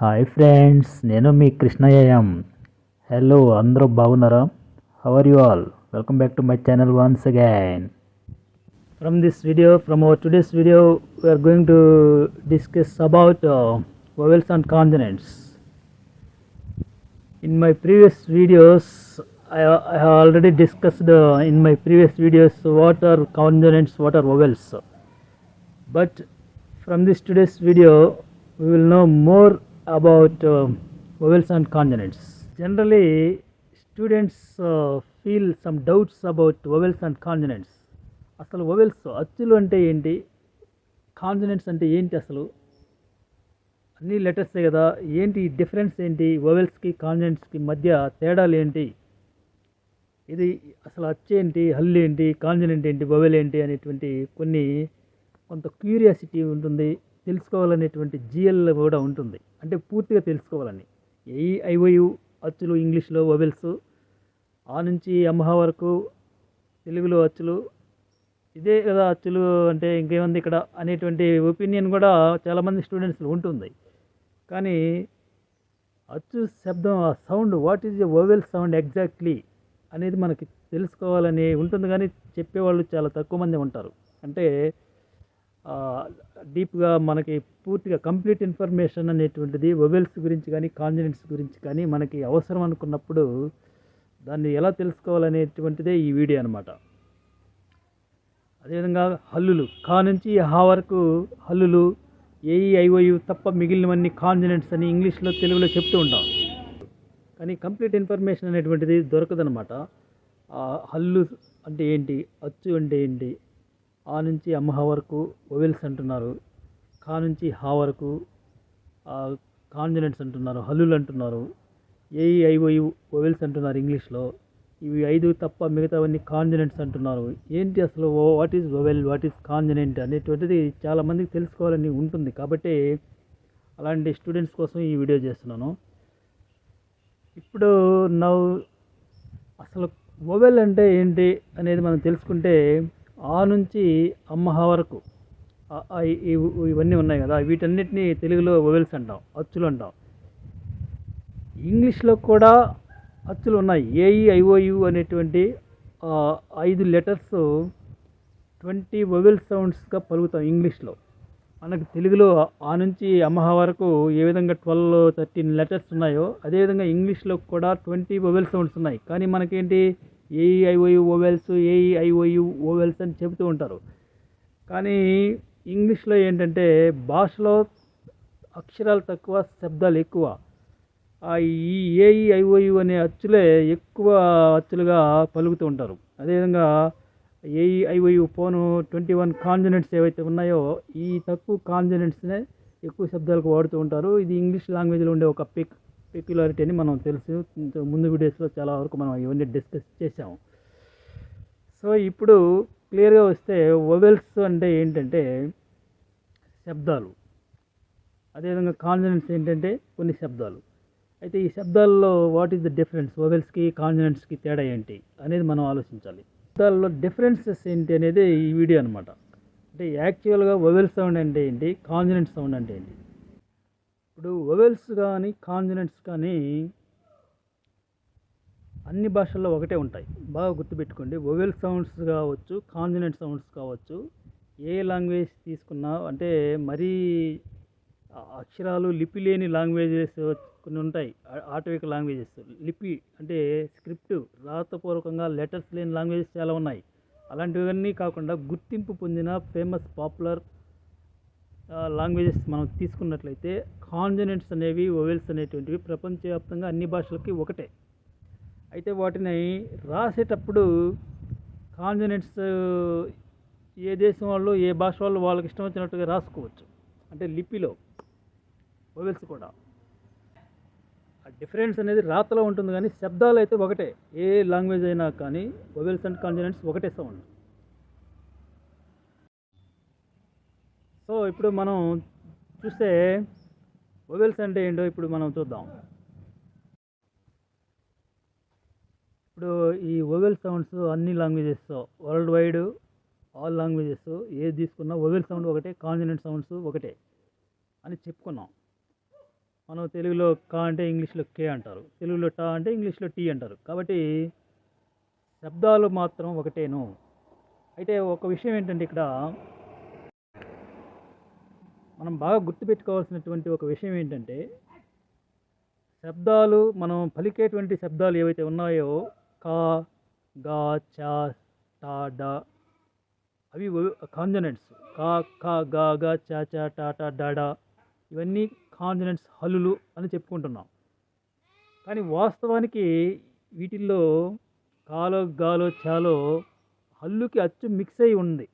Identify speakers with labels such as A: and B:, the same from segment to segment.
A: Hi friends నేను మీ కృష్ణయ్యం hello అందరూ బాగున్నారా how are you all welcome back to my channel once again from this video from our today's video we're going to discuss about vowels and consonants in my previous videos I, I have already discussed uh, in my previous videos what are consonants what are vowels but from this today's video we will know more about uh, vowels and consonants. Generally students uh, feel some doubts about vowels and consonants. అసలు vowels అచ్చులు అంటే ఏంటి? Consonants అంటే ఏంటి అసలు? అన్ని లెటర్సే కదా? ఏంటి డిఫరెన్స్ ఏంటి? వొవెల్స్కి కాన్సనెంట్స్కి మధ్య తేడాలు ఏంటి? ఇది అసలు అచ్చేంటి హల్ ఏంటి? కాన్సనెంట్ ఏంటి? వొవెల్ ఏంటి? అనేటువంటి కొన్ని కొంత క్యూరియాసిటీ ఉంటుంది. తెలుసుకోవాలనేటువంటి జిఎల్ కూడా ఉంటుంది. అంటే పూర్తిగా తెలుసుకోవాలని. ఏ ఐఓయు అచ్చులు ఇంగ్లీష్లో వొవెల్స్ ఆ నుంచి ఎంహ వరకు తెలుగులో అచ్చులు ఇదే కదా అచ్చులు అంటే ఇంకేముంది ఇక్కడ అనేటువంటి ఒపీనియన్ కూడా చాలామంది స్టూడెంట్స్లో ఉంటుంది. కానీ అచ్చు శబ్దం ఆ sound what is a vowel sound exactly అనేది మనకి తెలుసుకోవాలని ఉంటుంది. కానీ చెప్పేవాళ్ళు చాలా తక్కువ మంది ఉంటారు. అంటే డీప్గా మనకి పూర్తిగా కంప్లీట్ ఇన్ఫర్మేషన్ అనేటువంటిది వొవెల్స్ గురించి కానీ కాన్జనెంట్స్ గురించి కానీ మనకి అవసరం అనుకున్నప్పుడు దాన్ని ఎలా తెలుసుకోవాలనేటువంటిదే ఈ వీడియో అనమాట అదేవిధంగా హల్లులు కా నుంచి హా వరకు హల్లులు ఏఈ ఐఓయు తప్ప మిగిలినవన్నీ కాన్జనెంట్స్ అని ఇంగ్లీష్లో తెలుగులో చెప్తూ ఉంటాం. కానీ కంప్లీట్ ఇన్ఫర్మేషన్ అనేటువంటిది దొరకదనమాట హల్లు అంటే ఏంటి అచ్చు అంటే ఏంటి ఆ నుంచి అమ్మహ వరకు ఒవెల్స్ అంటున్నారు. కా నుంచి హా వరకు కాన్జనెంట్స్ అంటున్నారు హల్లులు అంటున్నారు. ఏఈ ఐఓయు ఒవెల్స్ అంటున్నారు ఇంగ్లీష్లో. ఇవి ఐదు తప్ప మిగతావన్నీ కాన్జనెంట్స్ అంటున్నారు. ఏంటి అసలు what is vowel what is consonant అనేటువంటిది చాలామందికి తెలుసుకోవాలని ఉంటుంది. కాబట్టి అలాంటి స్టూడెంట్స్ కోసం ఈ వీడియో చేస్తున్నాను. ఇప్పుడు నవ్వు అసలు వొవెల్ అంటే ఏంటి అనేది మనం తెలుసుకుంటే ఆ నుంచి అమ్మహ వరకు. ఇవి- ఇవన్నీ ఉన్నాయి కదా వీటన్నిటిని తెలుగులో వొవెల్స్ అంటాం అచ్చులు అంటాం. ఇంగ్లీష్లో కూడా అచ్చులు ఉన్నాయి. A E I O U అనేటువంటి ఐదు లెటర్స్ ట్వంటీ వొవెల్ సౌండ్స్గా పలుకుతాం ఇంగ్లీష్లో. మనకు తెలుగులో ఆ నుంచి అమ్మహ వరకు ఏ విధంగా ట్వెల్వ్ థర్టీన్ లెటర్స్ ఉన్నాయో అదేవిధంగా ఇంగ్లీష్లో కూడా ట్వంటీ వొవెల్ సౌండ్స్ ఉన్నాయి. కానీ మనకేంటి ఏఈ ఓవెల్స్ ఏఈ ఓవెల్స్ అని చెబుతూ ఉంటారు. కానీ ఇంగ్లీష్లో ఏంటంటే భాషలో అక్షరాలు తక్కువ శబ్దాలు ఎక్కువ. ఈ ఏఈఐఓయు అనే అచ్చులే ఎక్కువ అచ్చులుగా పలుకుతూ ఉంటారు. అదేవిధంగా ఏఈ ఫోను ట్వంటీ వన్ కాన్జనెంట్స్ ఏవైతే ఉన్నాయో ఈ తక్కువ కాన్జనెంట్స్నే ఎక్కువ శబ్దాలకు వాడుతూ ఉంటారు. ఇది ఇంగ్లీష్ లాంగ్వేజ్లో ఉండే ఒక పిక్. పెక్యులారిటీ అని మనం తెలుసు. ముందు వీడియోస్లో చాలా వరకు మనం ఇవన్నీ డిస్కస్ చేసాము సో ఇప్పుడు క్లియర్గా వస్తే వొవెల్స్ అంటే ఏంటంటే శబ్దాలు. అదేవిధంగా కాన్సనెంట్స్ ఏంటంటే కొన్ని శబ్దాలు. అయితే ఈ శబ్దాల్లో వాట్ ఈస్ ద డిఫరెన్స్? వొవెల్స్కి కాన్సనెంట్స్కి తేడా ఏంటి అనేది మనం ఆలోచించాలి. శబ్దాల్లో డిఫరెన్సెస్ ఏంటి అనేది ఈ వీడియో అనమాట అంటే యాక్చువల్గా వొవెల్ సౌండ్ అంటే ఏంటి? కాన్సనెంట్ సౌండ్ అంటే ఏంటి? ఇప్పుడు వొవెల్స్ కానీ కాన్జనెంట్స్ కానీ అన్ని భాషల్లో ఒకటే ఉంటాయి. బాగా గుర్తుపెట్టుకోండి. వొవెల్ సౌండ్స్ కావచ్చు కాన్జనెంట్ సౌండ్స్ కావచ్చు ఏ లాంగ్వేజ్ తీసుకున్నా అంటే మరీ అక్షరాలు లిపి లేని లాంగ్వేజెస్ కొన్ని ఉంటాయి. ఆటవిక లాంగ్వేజెస్. లిపి అంటే స్క్రిప్ట్ రాతపూర్వకంగా లెటర్స్ లేని లాంగ్వేజెస్ చాలా ఉన్నాయి. అలాంటివన్నీ కాకుండా గుర్తింపు పొందిన ఫేమస్ పాపులర్ లాంగ్వేజెస్ మనం తీసుకున్నట్లయితే కాన్జనెంట్స్ అనేవి ఓవెల్స్ అనేటువంటివి ప్రపంచవ్యాప్తంగా అన్ని భాషలకి ఒకటే. అయితే వాటిని రాసేటప్పుడు కాన్జనెంట్స్ ఏ దేశం వాళ్ళు ఏ భాష వాళ్ళు వాళ్ళకి ఇష్టం వచ్చినట్టుగా రాసుకోవచ్చు. అంటే లిపిలో ఓవెల్స్ కూడా. ఆ డిఫరెన్స్ అనేది రాతలో ఉంటుంది కానీ శబ్దాలు అయితే ఒకటే. ఏ లాంగ్వేజ్ అయినా కానీ ఓవెల్స్ అండ్ కాన్జనెంట్స్ ఒకటే సౌండ్. సో ఇప్పుడు మనం చూస్తే వొవెల్స్ అంటే ఏంటో ఇప్పుడు మనం చూద్దాం. ఇప్పుడు ఈ వొవెల్ సౌండ్స్ అన్ని languages world wide all languages ఏది తీసుకున్నా వొవెల్ సౌండ్ ఒకటే కాన్సనెంట్ సౌండ్స్ ఒకటే అని చెప్పుకున్నాం. మనం తెలుగులో కా అంటే ఇంగ్లీష్లో కే అంటారు. తెలుగులో టా అంటే ఇంగ్లీష్లో టీ అంటారు. కాబట్టి శబ్దాలు మాత్రం ఒకటేను. అయితే ఒక విషయం ఏంటంటే ఇక్కడ మనం బాగా గుర్తుపెట్టుకోవాల్సినటువంటి ఒక విషయం ఏంటంటే శబ్దాలు మనం పలికేటువంటి శబ్దాలు ఏవైతే ఉన్నాయో కా గా చా టా డా అవి కాన్జనెంట్స్ కా కా గా గా చా చా టా టా డా డా ఇవన్నీ కాన్జనెంట్స్ హల్లులు అని చెప్పుకుంటున్నాం. కానీ వాస్తవానికి వీటిల్లో కాలో గాలో చాలో హల్లుకి అచ్చు మిక్స్ అయి ఉంది.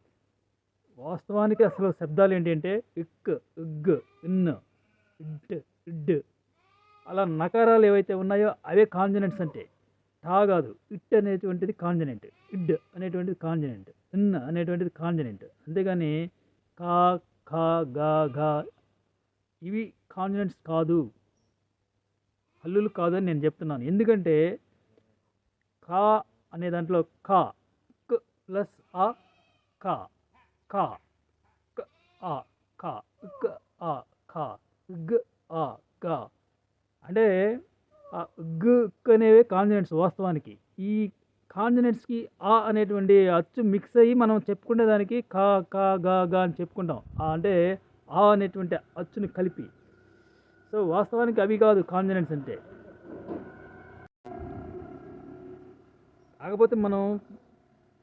A: వాస్తవానికి అసలు శబ్దాలు ఏంటంటే ఇక్ ఇగ్ ఇన్ ఇడ్ ఇడ్ అలా నకారాలు ఏవైతే ఉన్నాయో అవే కాంజనెంట్స్ అంటే. టా కాదు ఇట్ అనేటువంటిది కాంజనెంట్ ఇడ్ అనేటువంటిది కాంజనెంట్ ఇన్ అనేటువంటిది కాంజనెంట్. అంతేగాని కా ఖా గా ఘా ఇవి కాంజనెంట్స్ కాదు. హల్లులు కాదు అని నేను చెప్తున్నాను. ఎందుకంటే కా అనే దాంట్లో కా క్ ప్లస్ ఆ కా. కా క ఆ కా క్ ఆ కా గ్ ఆ గా అంటే ఆ గ్ అనేవి కాన్జనెంట్స్ వాస్తవానికి. ఈ కాన్జనెంట్స్కి ఆ అనేటువంటి అచ్చు మిక్స్ అయ్యి మనం చెప్పుకునే దానికి కా కా గా గా అని చెప్పుకుంటాం. ఆ అంటే ఆ అనేటువంటి అచ్చుని కలిపి. సో వాస్తవానికి అవి కాదు కాన్జనెంట్స్ అంటే. కాకపోతే మనం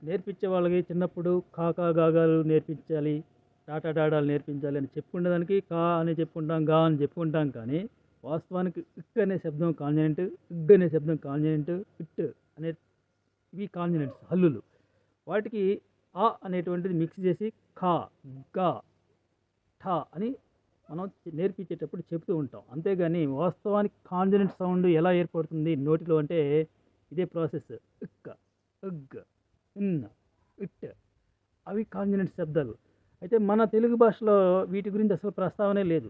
A: నేర్పించే వాళ్ళకి చిన్నప్పుడు కాకా గాగాలు నేర్పించాలి టాటా డాడాలు నేర్పించాలి అని చెప్పుకునేదానికి కా అని చెప్పుకుంటాం గా అని చెప్పుకుంటాం కానీ వాస్తవానికి ఇక్ అనే శబ్దం కాన్జనెంట్ ఇగ్ అనే శబ్దం కాన్జనెంట్ ఇట్ అనే ఇవి కాంజనెంట్స్ హల్లులు. వాటికి ఆ అనేటువంటిది మిక్స్ చేసి ఖా గా ఠా అని మనం నేర్పించేటప్పుడు చెప్తూ ఉంటాం. అంతేగాని వాస్తవానికి కాన్జనెంట్ సౌండ్ ఎలా ఏర్పడుతుంది నోటిలో అంటే ఇదే ప్రాసెస్. ఇక్క ఇగ్ ఇన్ ఇట్. అవి కాన్జనెంట్ శబ్దాలు. అయితే మన తెలుగు భాషలో వీటి గురించి అసలు ప్రస్తావనే లేదు.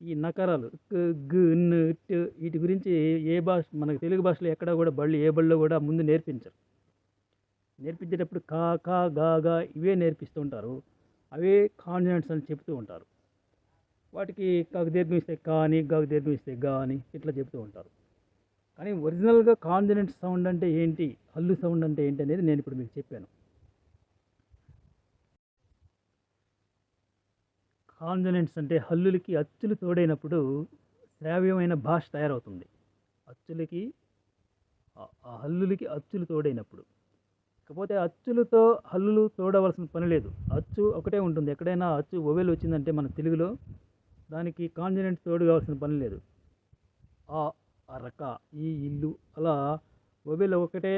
A: ఈ నకారాలు క్ ఇట్ వీటి గురించి ఏ భాష మనకు తెలుగు భాషలో ఎక్కడ కూడా బళ్ళు ఏ బళ్ళో కూడా ముందు నేర్పించరు. నేర్పించేటప్పుడు కా కా గా గా ఇవే నేర్పిస్తూ ఉంటారు. అవే కాన్జనెంట్స్ అని చెప్తూ ఉంటారు. వాటికి కాకు దీర్ఘం ఇస్తే కా అని గాకు దీర్ఘం ఇస్తే గా అని ఇట్లా చెప్తూ ఉంటారు. కానీ ఒరిజినల్గా కాన్జనెంట్ సౌండ్ అంటే ఏంటి? హల్లు సౌండ్ అంటే ఏంటి అనేది నేను ఇప్పుడు మీకు చెప్పాను. కాన్జనెంట్స్ అంటే హల్లులకి అచ్చులు తోడైనప్పుడు శ్రావ్యమైన భాష తయారవుతుంది. అచ్చులకి ఆ- హల్లులకి అచ్చులు తోడైనప్పుడు. కాకపోతే అచ్చులతో హల్లులు తోడవలసిన పని లేదు. అచ్చు ఒకటే ఉంటుంది. ఎక్కడైనా అచ్చు ఒవెల్ వచ్చిందంటే మన తెలుగులో దానికి కాన్జనెంట్ తోడు కావాల్సిన పని లేదు. ఆ అరక ఈ ఇల్లు అలా ఒవెల్ ఒకటే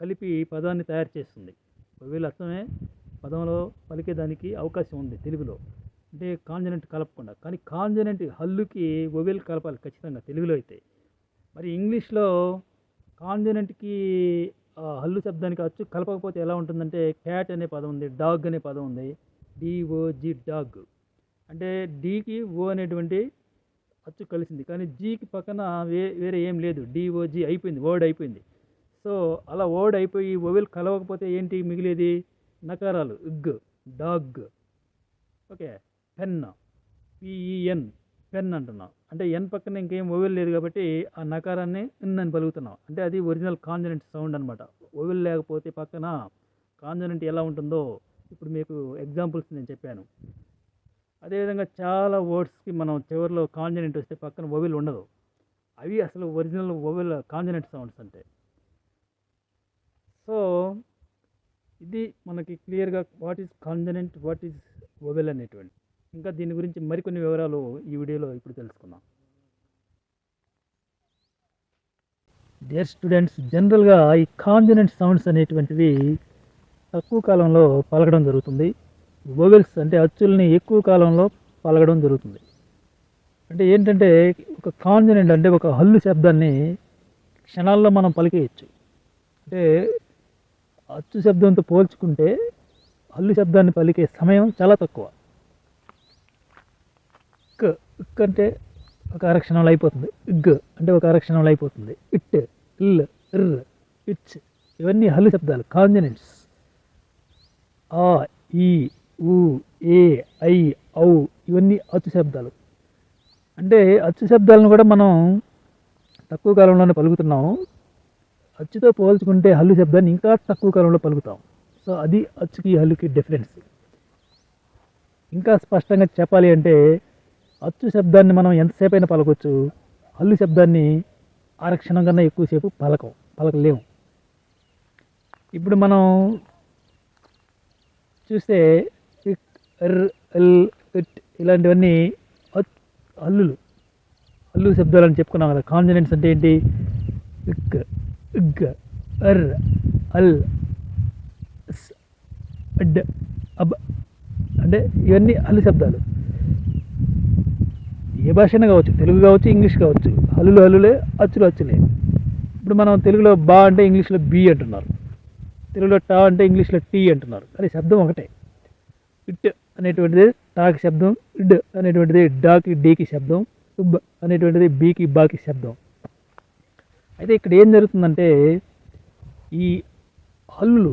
A: కలిపి పదాన్ని తయారు చేస్తుంది. ఒవెల్ అర్థమే? పదంలో పలికేదానికి అవకాశం ఉంది తెలుగులో. అంటే కాంజనెంట్ కలపకుండా. కానీ కాంజనెంట్ హల్లుకి ఒవెల్ కలపాలి ఖచ్చితంగా తెలుగులో అయితే. మరి ఇంగ్లీష్లో కాంజనెంట్కి హల్లు శబ్దానికి అచ్చు కలపకపోతే ఎలా ఉంటుందంటే క్యాట్ అనే పదం ఉంది డాగ్ అనే పదం ఉంది. D O G dog. అంటే డీకి ఓ అనేటువంటి అచ్చు కలిసింది. కానీ జీకి పక్కన వే వేరే ఏం లేదు. డిఓజి అయిపోయింది. వర్డ్ అయిపోయింది. సో అలా వర్డ్ అయిపోయి ఓవెల్ కలవకపోతే ఏంటి మిగిలేది? నకారాలు. ఇగ్ dog okay. Pen P E N pen అంటున్నాం. అంటే ఎన్ పక్కన ఇంకేం ఓవెల్ లేదు కాబట్టి ఆ నకారాన్ని ఇన్ అని పలుకుతున్నాం. అంటే అది ఒరిజినల్ కాన్జనెంట్ సౌండ్ అనమాట ఓవెల్ లేకపోతే పక్కన కాన్జనెంట్ ఎలా ఉంటుందో ఇప్పుడు మీకు ఎగ్జాంపుల్స్ నేను చెప్పాను. అదేవిధంగా చాలా వర్డ్స్కి మనం చివరిలో కాన్జనెంట్ వస్తే పక్కన ఓవెల్ ఉండదు. అవి అసలు ఒరిజినల్ ఓవెల్ కాన్జనెంట్ సౌండ్స్ అంటే. సో ఇది మనకి క్లియర్గా what is consonant what is vowel అనేటువంటి. ఇంకా దీని గురించి మరికొన్ని వివరాలు ఈ వీడియోలో ఇప్పుడు తెలుసుకుందాం. డియర్ స్టూడెంట్స్ జనరల్గా ఈ కాన్జనెంట్ సౌండ్స్ అనేటువంటివి తక్కువ కాలంలో పలకడం జరుగుతుంది. వోవెల్స్ అంటే అచ్చుల్ని ఎక్కువ కాలంలో పలగడం జరుగుతుంది. అంటే ఏంటంటే ఒక కాంజనెంట్ అంటే ఒక హల్లు శబ్దాన్ని క్షణాల్లో మనం పలికేయచ్చు. అంటే అచ్చు శబ్దంతో పోల్చుకుంటే హల్లు శబ్దాన్ని పలికే సమయం చాలా తక్కువ. ఇక్ ఇక్ అంటే ఒక అరక్షణంలో అయిపోతుంది. ఇగ్ అంటే ఒక అరక్షణంలో అయిపోతుంది. ఇట్ ఇల్ ఇర్ ఇచ్ ఇవన్నీ హల్లు శబ్దాలు కాంజనెంట్స్. ఆ ఈ ఊ ఏ ఐ ఔ ఇవన్నీ అచ్చు శబ్దాలు. అంటే అచ్చు శబ్దాలను కూడా మనం తక్కువ కాలంలోనే పలుకుతున్నాం. అచ్చుతో పోల్చుకుంటే హల్లు శబ్దాన్ని ఇంకా తక్కువ కాలంలో పలుకుతాం. సో అది అచ్చుకి హల్లుకి డిఫరెన్స్. ఇంకా స్పష్టంగా చెప్పాలి అంటే అచ్చు శబ్దాన్ని మనం ఎంతసేపు అయినా పలకొచ్చు. హల్లు శబ్దాన్ని ఆరక్షణం కన్నా ఎక్కువసేపు పలకం పలకలేము. ఇప్పుడు మనం చూస్తే ఎర్ ఎల్ ఇట్ ఇలాంటివన్నీ అచ్- హల్లులు హల్లు శబ్దాలు అని చెప్పుకున్నాం కదా. కాన్సనెంట్స్ అంటే ఏంటి? ఇక్ ఇగ్ అర్ అల్ అడ్ అబ్ అంటే ఇవన్నీ హల్లు శబ్దాలు. ఏ భాషైనా కావచ్చు. తెలుగు కావచ్చు ఇంగ్లీష్ కావచ్చు. హల్లులు హల్లులే అచ్చులు అచ్చులే. ఇప్పుడు మనం తెలుగులో బా అంటే ఇంగ్లీష్లో బి అంటున్నారు. తెలుగులో టా అంటే ఇంగ్లీష్లో టీ అంటున్నారు. కానీ శబ్దం ఒకటే. ఇట్ అనేటువంటిది టాకి శబ్దం ఇడ్ అనేటువంటిది డాకి డీకి శబ్దం ఉబ్ అనేటువంటిది బీకి బాకి శబ్దం. అయితే ఇక్కడ ఏం జరుగుతుందంటే ఈ హల్లులు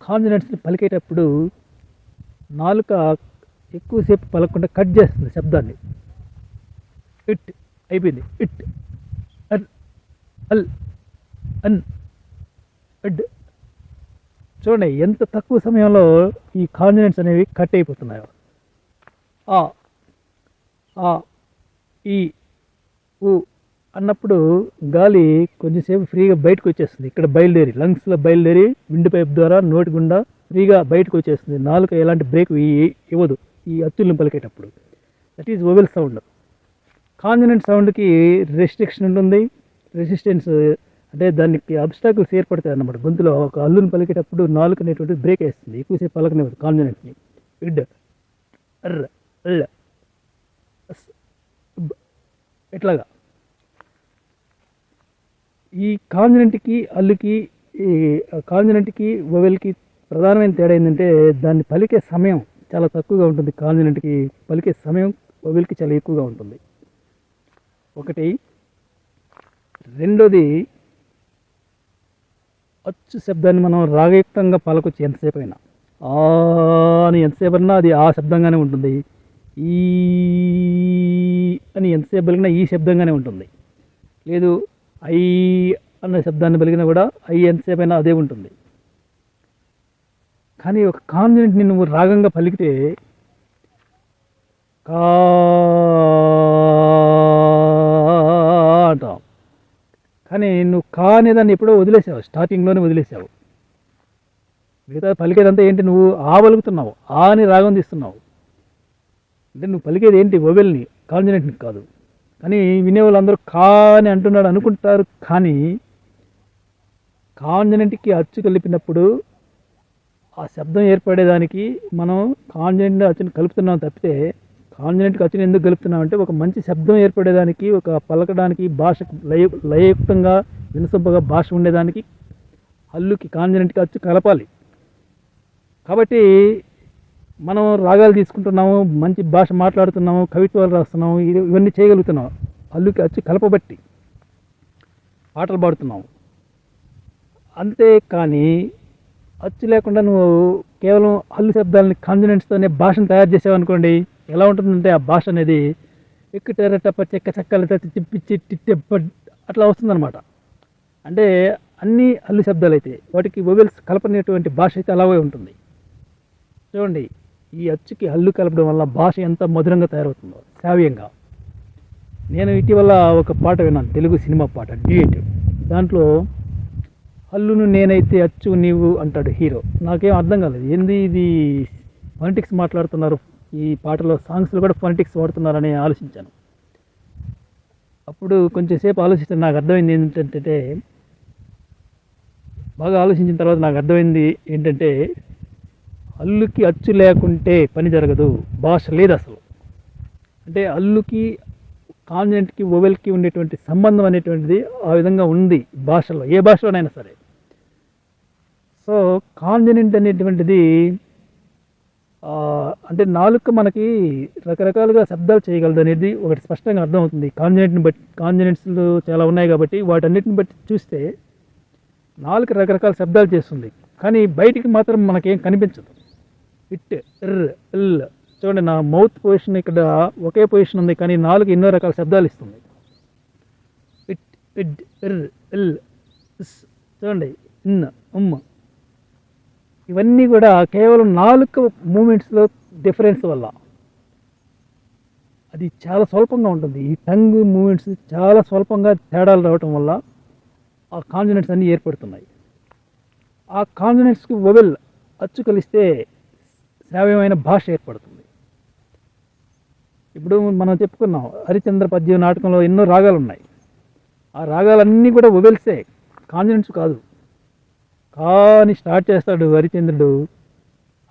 A: కాన్సనెంట్స్ని పలికేటప్పుడు నాలుక ఎక్కువసేపు పలకకుండా కట్ చేస్తుంది శబ్దాన్ని. ఇట్ అయిపోయింది. ఇట్ అన్ అల్ అన్ అడ్ చూడండి ఎంత తక్కువ సమయంలో ఈ కాన్జనెంట్స్ అనేవి కట్ అయిపోతున్నాయో. ఆ ఆ ఈ ఊ అన్నప్పుడు గాలి కొంచెంసేపు ఫ్రీగా బయటకు వచ్చేస్తుంది. ఇక్కడ బయలుదేరి లంగ్స్లో బయలుదేరి విండ్ పైప్ ద్వారా నోటి గుండా ఫ్రీగా బయటకు వచ్చేస్తుంది. నాలుక ఎలాంటి బ్రేక్ ఇవ్వదు ఈ అత్తుల్ని పలికేటప్పుడు. That is vowel sound consonant సౌండ్కి రెస్ట్రిక్షన్ ఉంటుంది. రెసిస్టెన్స్ అంటే దానికి అబ్స్టాకుల్స్ ఏర్పడతాయి అన్నమాట. గొంతులో ఒక అల్లుని పలికేటప్పుడు నాలుగు అనేటువంటి బ్రేక్ వేస్తుంది. ఎక్కువసేపు పలకనివ్వదు. కాన్జనెంట్ని ఇడ్ అర్ర. అల్ల. అస్, ఇట్లాగా. ఈ కాన్జనెంట్కి అల్లుకి ఈ కాన్జనెంట్కి వొవెల్కి ప్రధానమైన తేడా ఏంటంటే దాన్ని పలికే సమయం చాలా తక్కువగా ఉంటుంది. కాన్జనెంట్కి పలికే సమయం వొవెల్కి చాలా ఎక్కువగా ఉంటుంది. ఒకటి. రెండోది అచ్చు శబ్దాన్ని మనం రాగయుక్తంగా పలకొచ్చు ఎంతసేపు అయినా ఆ అని ఎంతసేపు అన్నా అది ఆ శబ్దంగానే ఉంటుంది. ఈ అని ఎంతసేపు పలికినా ఈ శబ్దంగానే ఉంటుంది. లేదు ఐ అన్న శబ్దాన్ని పలికినా కూడా ఐ ఎంతసేపు అయినా అదే ఉంటుంది. కానీ ఒక కాన్ఫిడెంట్ని నువ్వు రాగంగా పలికితే కా నువ్వు అనే దాన్ని ఎప్పుడో వదిలేసావు స్టార్టింగ్లోనే వదిలేసావు. మిగతా పలికేదంతా ఏంటి? నువ్వు ఆ పలుకుతున్నావు ఆ అని రాగం తీస్తున్నావు. అంటే నువ్వు పలికేది ఏంటి? వొవెల్ని కాన్జనెంట్ని కాదు. కానీ వినేవాళ్ళందరూ కా అని అంటున్నాడు అనుకుంటారు కానీ కాన్జనెంట్కి అచ్చు కలిపినప్పుడు ఆ శబ్దం ఏర్పడేదానికి మనం కాన్జనెంట్ అచ్చుని కలుపుతున్నాం తప్పితే కాన్జనెంట్కి అచ్చుని ఎందుకు గెలుపుతున్నామంటే అంటే ఒక మంచి శబ్దం ఏర్పడేదానికి ఒక పలకడానికి భాష లయ లయయుక్తంగా వినసొంపగా భాష ఉండేదానికి హల్లుకి కాన్జనెంట్కి అచ్చు కలపాలి. కాబట్టి మనం రాగాలు తీసుకుంటున్నాము మంచి భాష మాట్లాడుతున్నాము కవిత్వాలు రాస్తున్నాము ఇవన్నీ చేయగలుగుతున్నాం. హల్లుకి అచ్చు కలపబట్టి పాటలు పాడుతున్నాము. అంతే కానీ అచ్చు లేకుండా నువ్వు కేవలం హల్లు శబ్దాలని కాన్ఫిడెన్స్తోనే భాషను తయారు చేసావనుకోండి ఎలా ఉంటుందంటే ఆ భాష అనేది ఎక్కుటెరటప్ప చెక్క చెక్కల తిప్పించి టిట్టెప్ప అట్లా వస్తుందన్నమాట. అంటే అన్ని హల్లు శబ్దాలు అయితే వాటికి వొవెల్స్ కలపనేటువంటి భాష అయితే అలాగే ఉంటుంది. చూడండి ఈ అచ్చుకి హల్లు కలపడం వల్ల భాష ఎంత మధురంగా తయారవుతుందో శ్రావ్యంగా నేను ఇటీవల ఒక పాట విన్నాను తెలుగు సినిమా పాట డ్యూయట్ దాంట్లో హల్లును నేనైతే అచ్చు నీవు అంటాడు హీరో. నాకేం అర్థం కాలేదు. ఏంది ఇది? పాలిటిక్స్ మాట్లాడుతున్నారు ఈ పాటలో సాంగ్స్లో కూడా పొలిటిక్స్ వాడుతున్నారని ఆలోచించాను. అప్పుడు కొంచెంసేపు ఆలోచిస్తే నాకు అర్థమైంది ఏంటంటే బాగా ఆలోచించిన తర్వాత నాకు అర్థమైంది ఏంటంటే అల్లుకి అచ్చు లేకుంటే పని జరగదు భాష లేదు అసలు. అంటే అల్లుకి కాన్జెంట్కి ఓవెల్కి ఉండేటువంటి సంబంధం అనేటువంటిది ఆ విధంగా ఉంది భాషలో ఏ భాషలోనైనా సరే. సో కాన్జనెంట్ అనేటువంటిది అంటే నాలుక మనకి రకరకాలుగా శబ్దాలు చేయగలదు అనేది ఒకటి స్పష్టంగా అర్థమవుతుంది. కాన్జనెంట్ని బట్టి కాన్జనెంట్స్లు చాలా ఉన్నాయి కాబట్టి వాటన్నిటిని బట్టి చూస్తే నాలుక రకరకాల శబ్దాలు చేస్తుంది. కానీ బయటికి మాత్రం మనకేం కనిపించదు. ఇట్ ఎర్ ఎల్ చూడండి నా మౌత్ పొజిషన్ ఇక్కడ ఒకే పొజిషన్ ఉంది కానీ నాలుగు ఎన్నో రకాల శబ్దాలు ఇస్తుంది. ఇట్ ఇడ్ ఎర్ ఎల్ ఇస్ చూడండి ఇన్ ఉమ్మ ఇవన్నీ కూడా కేవలం నాలుగు మూమెంట్స్లో డిఫరెన్స్ వల్ల. అది చాలా స్వల్పంగా ఉంటుంది. ఈ టంగ్ మూమెంట్స్ చాలా స్వల్పంగా తేడాలు రావటం వల్ల ఆ కాన్ఫిడెంట్స్ అన్నీ ఏర్పడుతున్నాయి. ఆ కాన్ఫిడెంట్స్కి వొవెల్ అచ్చు కలిస్తే శ్రావ్యమైన భాష ఏర్పడుతుంది. ఇప్పుడు మనం చెప్పుకున్నాం హరిచంద్ర పద్యం నాటకంలో ఎన్నో రాగాలు ఉన్నాయి ఆ రాగాలన్నీ కూడా వొవెల్సే కాన్ఫిడెంట్స్ కాదు. కా అని స్టార్ట్ చేస్తాడు హరిచంద్రుడు.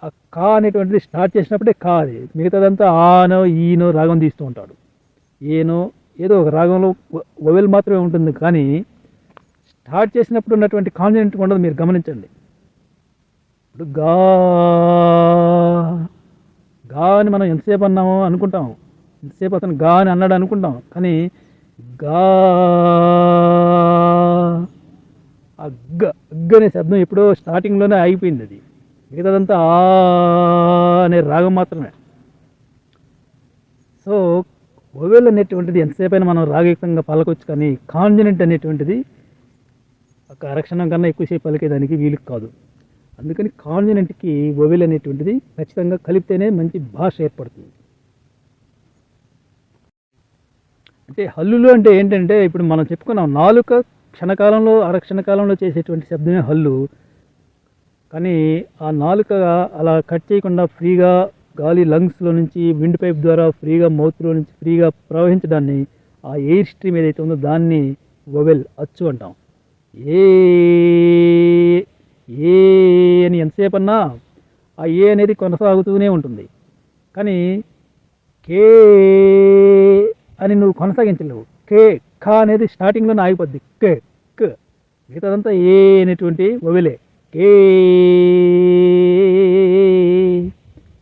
A: ఆ కా అనేటువంటిది స్టార్ట్ చేసినప్పుడే కా అది. మిగతాదంతా ఆనో ఈనో రాగం తీస్తూ ఉంటాడు. ఏనో ఏదో ఒక రాగంలో ఒవెల్ మాత్రమే ఉంటుంది కానీ స్టార్ట్ చేసినప్పుడు ఉన్నటువంటి కాన్ఫిడెంట్ ఉండదు మీరు గమనించండి. ఇప్పుడు గా గా అని మనం ఎంతసేపు అన్నామో అనుకుంటాం. ఎంతసేపు అతను గా అని అన్నాడు అనుకుంటాం. కానీ గా ఆ గ అనే శబ్దం ఎప్పుడో స్టార్టింగ్లోనే ఆగిపోయింది అది. మిగతాదంతా ఆ అనే రాగం మాత్రమే. సో ఓవెల్ అనేటువంటిది ఎంతసేపైనా మనం రాగయుక్తంగా పలకొచ్చు కానీ కాన్జనెంట్ అనేటువంటిది ఒక అరక్షణం కన్నా ఎక్కువసేపు పలికేదానికి వీలు కాదు. అందుకని కాన్జనెంట్కి ఓవెల్ అనేటువంటిది ఖచ్చితంగా కలిపితేనే మంచి భాష ఏర్పడుతుంది. అంటే హల్లులు అంటే ఏంటంటే ఇప్పుడు మనం చెప్పుకున్నాం నాలుక క్షణకాలంలో అరక్షణకాలంలో చేసేటువంటి శబ్దమే హల్లు. కానీ ఆ నాలుక అలా కట్ చేయకుండా ఫ్రీగా గాలి లంగ్స్లో నుంచి విండ్ పైప్ ద్వారా ఫ్రీగా మౌత్లో నుంచి ఫ్రీగా ప్రవహించడాన్ని ఆ ఎయిర్ స్ట్రీమ్ ఏదైతే ఉందో దాన్ని వవెల్ అచ్చు అంటాం. ఏ ఏ అని ఎంతసేపు అన్నా ఆ ఏ అనేది కొనసాగుతూనే ఉంటుంది. కానీ కే అని నువ్వు కొనసాగించలేవు. కే ఖ అనేది స్టార్టింగ్లోనే ఆగిపోద్ది. కే. మిగతాదంతా ఏ అనేటువంటి వవిలే కే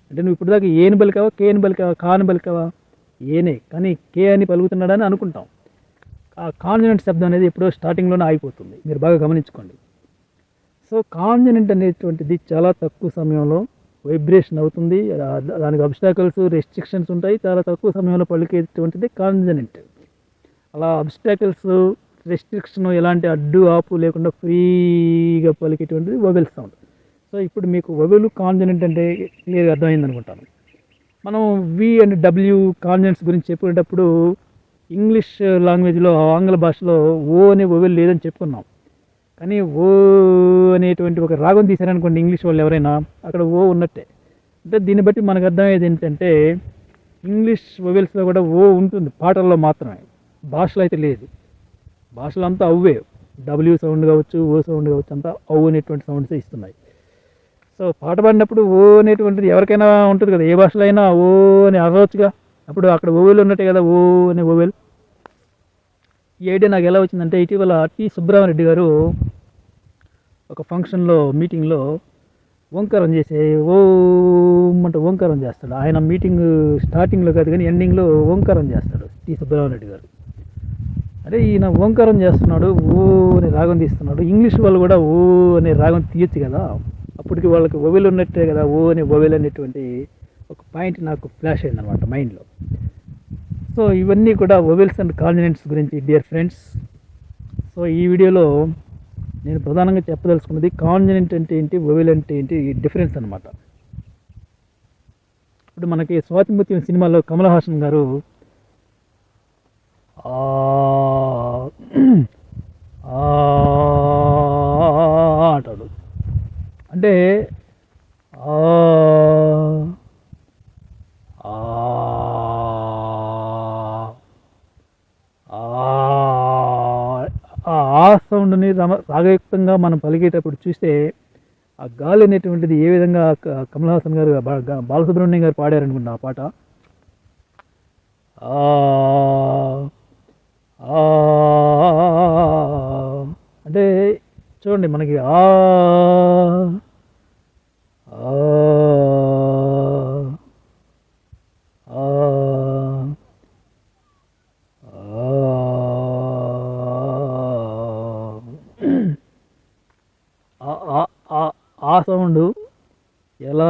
A: అంటే నువ్వు ఇప్పుడు దాకా ఏని పలికావా కేని పలికావా కాని పలికావా ఏనే కానీ కే అని పలుకుతున్నాడని అనుకుంటాం. ఆ కాన్జనెంట్ శబ్దం అనేది ఎప్పుడో స్టార్టింగ్లోనే ఆగిపోతుంది. మీరు బాగా గమనించుకోండి. సో కాన్జనెంట్ అనేటువంటిది చాలా తక్కువ సమయంలో వైబ్రేషన్ అవుతుంది. దానికి అబ్స్టాకల్స్ రెస్ట్రిక్షన్స్ ఉంటాయి. చాలా తక్కువ సమయంలో పలికేటువంటిది కాన్జనెంట్. అలా అబ్స్టాకల్స్ రెస్ట్రిక్షన్ ఎలాంటి అడ్డు ఆపు లేకుండా ఫ్రీగా పలికేటువంటిది వొవెల్ సౌండ్ సో ఇప్పుడు మీకు వొవెల్ కాన్జనెంట్ అంటే క్లియర్గా అర్థమైంది అనుకుంటాను. మనం వి అండ్ డబ్ల్యూ కాన్జనెంట్స్ గురించి చెప్పేటప్పుడు ఇంగ్లీష్ లాంగ్వేజ్లో ఆంగ్ల భాషలో ఓ అనే వొవెల్ లేదని చెప్పుకున్నాం. కానీ ఓ అనేటువంటి ఒక రాగం తీశారనుకోండి ఇంగ్లీష్ వాళ్ళు ఎవరైనా అక్కడ ఓ ఉన్నట్టే. అంటే దీన్ని బట్టి మనకు అర్థమయ్యేది ఏంటంటే ఇంగ్లీష్ వొవెల్స్లో కూడా ఓ ఉంటుంది పాటల్లో మాత్రమే. భాషలో అయితే లేదు. భాషలు అంతా అవ్వే డబ్ల్యూ సౌండ్ కావచ్చు ఓ సౌండ్ కావచ్చు అంతా అవు అనేటువంటి సౌండ్స్ ఇస్తున్నాయి. సో పాట పాడినప్పుడు ఓ అనేటువంటిది ఎవరికైనా ఉంటుంది కదా ఏ భాషలో అయినా ఓ అని అరవచ్చుగా. అప్పుడు అక్కడ ఓవెల్ ఉన్నట్టే కదా ఓ అనే ఓవెల్ ఈ ఐడియా నాకు ఎలా వచ్చిందంటే ఇటీవల టి సుబ్రహ్మరెడ్డి గారు ఒక ఫంక్షన్లో మీటింగ్లో ఓంకారం చేసే ఓం అంటే ఓంకారం చేస్తాడు. ఆయన మీటింగ్ స్టార్టింగ్లో కాదు కానీ ఎండింగ్లో ఓంకారం చేస్తాడు టి సుబ్రహ్మరెడ్డి గారు. అంటే ఈయన ఓంకారం చేస్తున్నాడు ఓ అనే రాగం తీస్తున్నాడు. ఇంగ్లీష్ వాళ్ళు కూడా ఓ అనే రాగం తీయచ్చు కదా. అప్పటికి వాళ్ళకి ఓవెల్ ఉన్నట్టే కదా ఓ అనే ఓవెల్ అనేటువంటి ఒక పాయింట్ నాకు ఫ్లాష్ అయిందనమాట మైండ్లో. సో ఇవన్నీ కూడా ఒవెల్స్ అండ్ కాన్ఫిడెంట్స్ గురించి డియర్ ఫ్రెండ్స్. సో ఈ వీడియోలో నేను ప్రధానంగా చెప్పదలుచుకున్నది కాన్ఫిడెంట్ అంటే ఏంటి ఒవెల్ అంటే ఏంటి డిఫరెన్స్ అనమాట ఇప్పుడు మనకి స్వాతిమృత్యం సినిమాలో కమల్ హాసన్ గారు అంటాడు. అంటే ఆ ఆ సౌండ్ని రమ రాగయుక్తంగా మనం పలికేటప్పుడు చూస్తే ఆ గాలి అనేటువంటిది ఏ విధంగా క- గారు బాలసుబ్రహ్మణ్యం గారు పాడారనుకుంటా ఆ పాట? ఆ అంటే చూడండి మనకి ఆ ఆ ఆ ఆ- ఆ- సౌండ్ ఎలా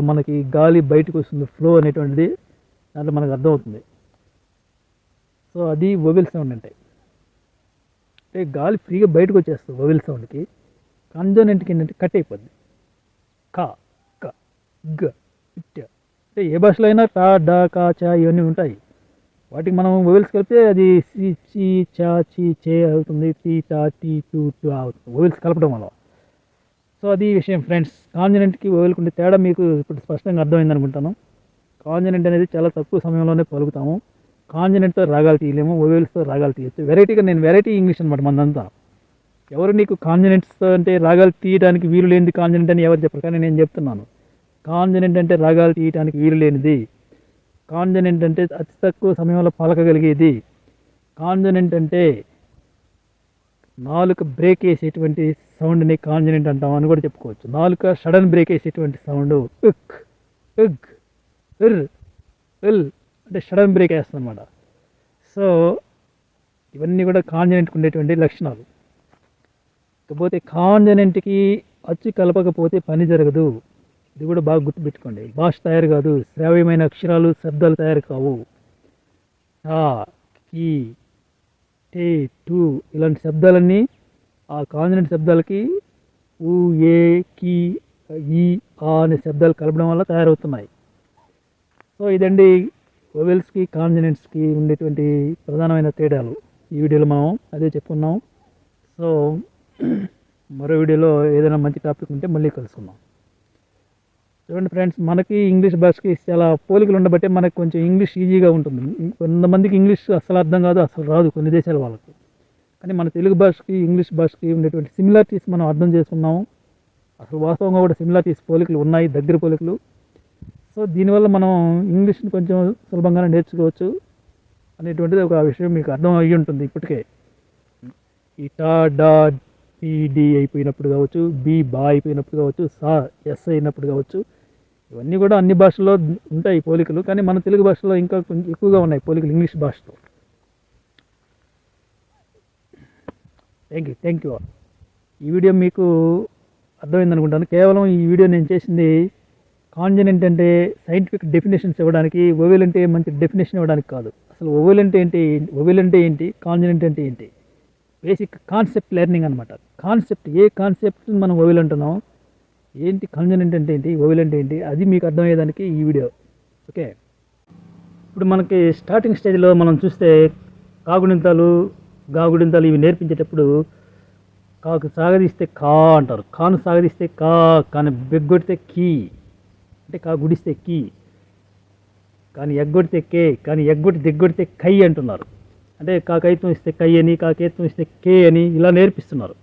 A: మనకి గాలి బయటకు వస్తుంది ఫ్లో అనేటువంటిది దాంట్లో మనకు అర్థమవుతుంది. సో అది వొవెల్ సౌండ్ అంటే అంటే గాలి ఫ్రీగా బయటకు వచ్చేస్తుంది వొవెల్ సౌండ్కి కాన్జోనెంట్కి ఏంటంటే కట్ అయిపోద్ది. కా క గ ఇట్ట. అంటే ఏ భాషలో అయినా టా డా కా చా ఇవన్నీ ఉంటాయి. వాటికి మనం వొవెల్స్ కలిపితే అది సి చి చా చి చే అవుతుంది. టీ టా టీ టూ టూ అవుతుంది. వొవెల్స్ కలపడం వల్ల. సో అది విషయం ఫ్రెండ్స్ కాంజనెంట్కి వొవెల్కి ఉండే తేడా మీకు ఇప్పుడు స్పష్టంగా అర్థమైంది అనుకుంటాను. కాంజనెంట్ అనేది చాలా తక్కువ సమయంలోనే పలుకుతాము. కాంజనెంట్తో రాగాలు తీయలేము ఓవెల్స్తో రాగాలు తీయచ్చు. వెరైటీగా నేను వెరైటీ ఇంగ్లీష్ అనమాట మందంతా. ఎవరు నీకు కాంజనెంట్స్తో అంటే రాగాలు తీయడానికి వీలు లేనిది కాంజనెంట్ అని ఎవరు చెప్పరు కానీ నేను చెప్తున్నాను. కాంజనెంట్ అంటే రాగాలు తీయడానికి వీలు లేనిది. కాంజనెంట్ అంటే అతి తక్కువ సమయంలో పలకగలిగేది. కాంజనెంట్ అంటే నాలుక బ్రేక్ వేసేటువంటి సౌండ్ని కాంజనెంట్ అంటాం అని కూడా చెప్పుకోవచ్చు. నాలుక సడన్ బ్రేక్ వేసేటువంటి సౌండ్. ఉక్ ఉగ్ ఉర్ ఉల్ అంటే సడన్ బ్రేక్ వేస్తుంది అనమాట సో ఇవన్నీ కూడా కాంజనెంట్కి ఉండేటువంటి లక్షణాలు. ఇకపోతే కాంజనెంట్కి అచ్చు కలపకపోతే పని జరగదు. ఇది కూడా బాగా గుర్తుపెట్టుకోండి. భాష తయారు కాదు. శ్రావ్యమైన అక్షరాలు శబ్దాలు తయారు కావు. టా కీ టే టూ ఇలాంటి శబ్దాలన్నీ ఆ కాంజనెంట్ శబ్దాలకి ఊ ఏ కీ ఈ ఆ అనే శబ్దాలు కలపడం వల్ల తయారవుతున్నాయి. సో ఇదండి వొవెల్స్కి కాన్సనెంట్స్కి ఉండేటువంటి ప్రధానమైన తేడాలు. ఈ వీడియోలో మనం అదే చెప్పుకున్నాం. సో మరో వీడియోలో ఏదైనా మంచి టాపిక్ ఉంటే మళ్ళీ కలుసుకుందాం. చూడండి ఫ్రెండ్స్ మనకి ఇంగ్లీష్ భాషకి చాలా పోలికలు ఉండబట్టే మనకు కొంచెం ఇంగ్లీష్ ఈజీగా ఉంటుంది. కొంతమందికి ఇంగ్లీష్ అసలు అర్థం కాదు అసలు రాదు కొన్ని దేశాల వాళ్ళకి. కానీ మన తెలుగు భాషకి ఇంగ్లీష్ భాషకి ఉండేటువంటి సిమిలారిటీస్ మనం అర్థం చేసుకున్నాము అసలు వాస్తవంగా కూడా సిమిలారిటీస్ పోలికలు ఉన్నాయి దగ్గర పోలికలు. సో దీనివల్ల మనం ఇంగ్లీష్ని కొంచెం సులభంగానే నేర్చుకోవచ్చు అనేటువంటిది ఒక విషయం మీకు అర్థం అయ్యి ఉంటుంది ఇప్పటికే. ఈ టా డా డి అయిపోయినప్పుడు కావచ్చు బి బా అయిపోయినప్పుడు కావచ్చు సా ఎస్ అయినప్పుడు కావచ్చు ఇవన్నీ కూడా అన్ని భాషల్లో ఉంటాయి పోలికలు కానీ మన తెలుగు భాషలో ఇంకా కొంచెం ఎక్కువగా ఉన్నాయి పోలికలు ఇంగ్లీష్ భాషలో. థ్యాంక్ యూ థ్యాంక్ యూ ఈ వీడియో మీకు అర్థమైంది అనుకుంటాను కేవలం ఈ వీడియో నేను చేసింది కాంజనెంట్ అంటే సైంటిఫిక్ డెఫినేషన్స్ ఇవ్వడానికి ఓవెల్ అంటే మంచి డెఫినేషన్ ఇవ్వడానికి కాదు. అసలు ఓవెల్ అంటే ఏంటి ఓవెల్ అంటే ఏంటి కాంజనెంట్ అంటే ఏంటి బేసిక్ కాన్సెప్ట్ లెర్నింగ్ అనమాట కాన్సెప్ట్ ఏ కాన్సెప్ట్ మనం ఓవెల్ అంటున్నాం? ఏంటి కాంజనెంట్ అంటే ఏంటి ఓవెల్ అంటే ఏంటి? అది మీకు అర్థమయ్యేదానికి ఈ వీడియో. ఓకే? ఇప్పుడు మనకి స్టార్టింగ్ స్టేజ్లో మనం చూస్తే కాగుడింతాలు గాగుడింతాలు ఇవి నేర్పించేటప్పుడు కాకు సాగదీస్తే కా అంటారు. కాను సాగదీస్తే కా కాని బెగ్గొడితే కీ. అంటే కా గుడిస్తే కీ కానీ ఎగ్గొడితే కే కానీ ఎగ్గొట్టి దిగ్గొడితే కై అంటున్నారు. అంటే కాకైతం ఇస్తే కై అని కాకేతం ఇస్తే కే అని ఇలా నేర్పిస్తున్నారు.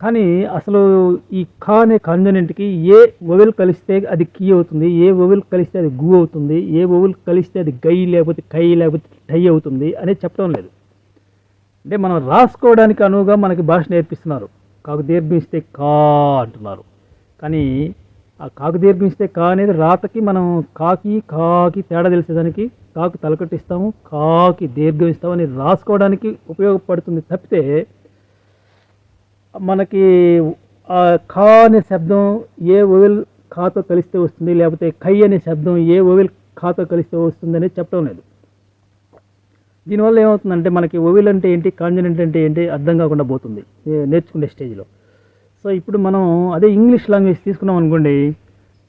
A: కానీ అసలు ఈ కా అనే కాంజనెంట్కి ఏ ఒవెల్ కలిస్తే అది కీ అవుతుంది ఏ ఒవెల్ కలిస్తే అది గు అవుతుంది ఏ ఒవెల్ కలిస్తే అది గై లేకపోతే కై లేకపోతే టై అవుతుంది అనేది చెప్పడం లేదు. అంటే మనం రాసుకోవడానికి అనువుగా మనకి భాష నేర్పిస్తున్నారు. కాకు దీర్ఘిస్తే కా అంటున్నారు. కానీ ఆ కాకు దీర్ఘిస్తే కా అనేది రాతకి మనం కాకి కాకి తేడా తెలిసేదానికి కాకు తలకట్టిస్తాము కాకి దీర్ఘం ఇస్తామని రాసుకోవడానికి ఉపయోగపడుతుంది తప్పితే మనకి ఆ ఖా అనే శబ్దం ఏ ఓవెల్ ఖాతో కలిస్తే వస్తుంది లేకపోతే కై అనే శబ్దం ఏ ఓవిల్ ఖాతో కలిస్తే వస్తుంది అనేది చెప్పడం లేదు. దీనివల్ల ఏమవుతుందంటే మనకి ఓవిల్ అంటే ఏంటి కాంజనెంట్ అంటే ఏంటి అర్థం కాకుండా పోతుంది నేర్చుకునే స్టేజ్లో. సో ఇప్పుడు మనం అదే ఇంగ్లీష్ లాంగ్వేజ్ తీసుకున్నాం అనుకోండి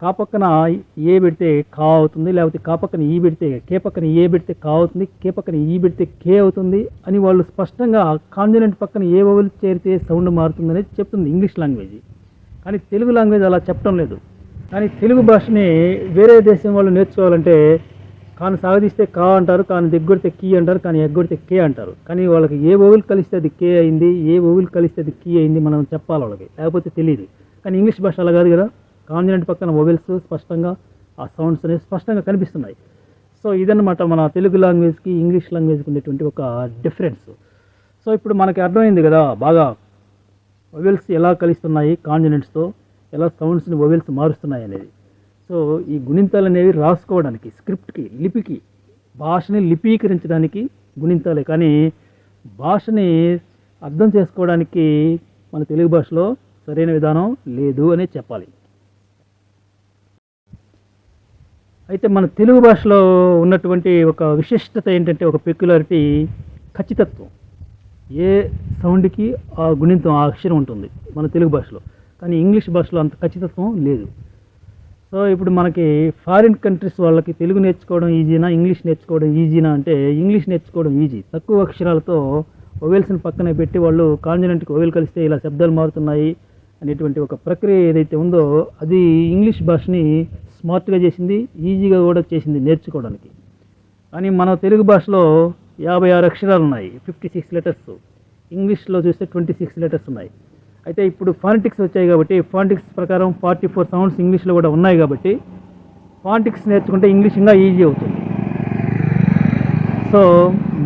A: కా పక్కన ఏ పెడితే కా అవుతుంది లేకపోతే కా పక్కన ఈ పెడితే కే పక్కన ఏ పెడితే కా అవుతుంది కే పక్కన ఈ పెడితే కే అవుతుంది అని వాళ్ళు స్పష్టంగా కాంజనెంట్ పక్కన ఏ వవల్ చేరితే సౌండ్ మారుతుందని చెప్తుంది ఇంగ్లీష్ లాంగ్వేజ్ కానీ తెలుగు లాంగ్వేజ్ అలా చెప్పడం లేదు. కానీ తెలుగు భాషని వేరే దేశం వాళ్ళు నేర్చుకోవాలంటే కాను సాగదీస్తే కా అంటారు కానీ దిగ్గొడితే కీ అంటారు కానీ ఎగ్గొడితే కే అంటారు. కానీ వాళ్ళకి ఏ ఓవిల్ కలిస్తే అది కే అయింది ఏ ఓవిల్ కలిస్తే అది కీ అయింది మనం చెప్పాలి వాళ్ళకి లేకపోతే తెలియదు కానీ ఇంగ్లీష్ భాష అలా కాదు కదా. కాన్జనెంట్ పక్కన ఓవెల్స్ స్పష్టంగా ఆ సౌండ్స్ అనేవి స్పష్టంగా కనిపిస్తున్నాయి. సో ఇదన్నమాట మన తెలుగు లాంగ్వేజ్కి ఇంగ్లీష్ లాంగ్వేజ్కి ఉండేటువంటి ఒక డిఫరెన్స్. సో ఇప్పుడు మనకి అర్థమైంది కదా బాగా ఓవెల్స్ ఎలా కలుస్తున్నాయి కాన్జనెంట్స్తో ఎలా సౌండ్స్ని ఓవెల్స్ మారుస్తున్నాయి అనేది. సో ఈ గుణింతాలు అనేవి రాసుకోవడానికి స్క్రిప్ట్కి లిపికి భాషని లిపీకరించడానికి గుణింతాలే. కానీ భాషని అర్థం చేసుకోవడానికి మన తెలుగు భాషలో సరైన విధానం లేదు అనే చెప్పాలి. అయితే మన తెలుగు భాషలో ఉన్నటువంటి ఒక విశిష్టత ఏంటంటే ఒక పెక్యులారిటీ ఖచ్చితత్వం. ఏ సౌండ్కి ఆ గుణింతం ఆ అక్షరం ఉంటుంది మన తెలుగు భాషలో. కానీ ఇంగ్లీష్ భాషలో అంత ఖచ్చితత్వం లేదు. సో ఇప్పుడు మనకి ఫారిన్ కంట్రీస్ వాళ్ళకి తెలుగు నేర్చుకోవడం ఈజీనా ఇంగ్లీష్ నేర్చుకోవడం ఈజీనా అంటే ఇంగ్లీష్ నేర్చుకోవడం ఈజీ. తక్కువ అక్షరాలతో ఒవెల్స్ని పక్కనే పెట్టి వాళ్ళు కాన్జనెంట్కి ఒవెల్ కలిస్తే ఇలా శబ్దాలు మారుతున్నాయి అనేటువంటి ఒక ప్రక్రియ ఏదైతే ఉందో అది ఇంగ్లీష్ భాషని స్మార్ట్గా చేసింది ఈజీగా కూడా చేసింది నేర్చుకోవడానికి. కానీ మన తెలుగు భాషలో యాభై ఆరు అక్షరాలు ఉన్నాయి ఫిఫ్టీ సిక్స్ లెటర్స్. ఇంగ్లీష్లో చూస్తే ట్వంటీ సిక్స్ లెటర్స్ ఉన్నాయి. అయితే ఇప్పుడు ఫాంటిక్స్ వచ్చాయి కాబట్టి ఫాంటిక్స్ ప్రకారం ఫార్టీ ఫోర్ సౌండ్స్ ఇంగ్లీష్లో కూడా ఉన్నాయి కాబట్టి ఫాంటిక్స్ నేర్చుకుంటే ఇంగ్లీష్ ఇంకా ఈజీ అవుతుంది. సో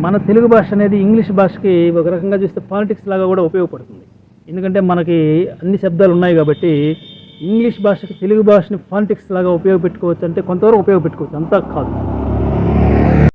A: మన తెలుగు భాష అనేది ఇంగ్లీష్ భాషకి ఒక రకంగా చూస్తే పాలిటిక్స్ లాగా కూడా ఉపయోగపడుతుంది. ఎందుకంటే మనకి అన్ని శబ్దాలు ఉన్నాయి కాబట్టి ఇంగ్లీష్ భాషకి తెలుగు భాషని పాలిటిక్స్ లాగా ఉపయోగపెట్టుకోవచ్చు అంటే కొంతవరకు ఉపయోగపెట్టుకోవచ్చు అంతా కాదు.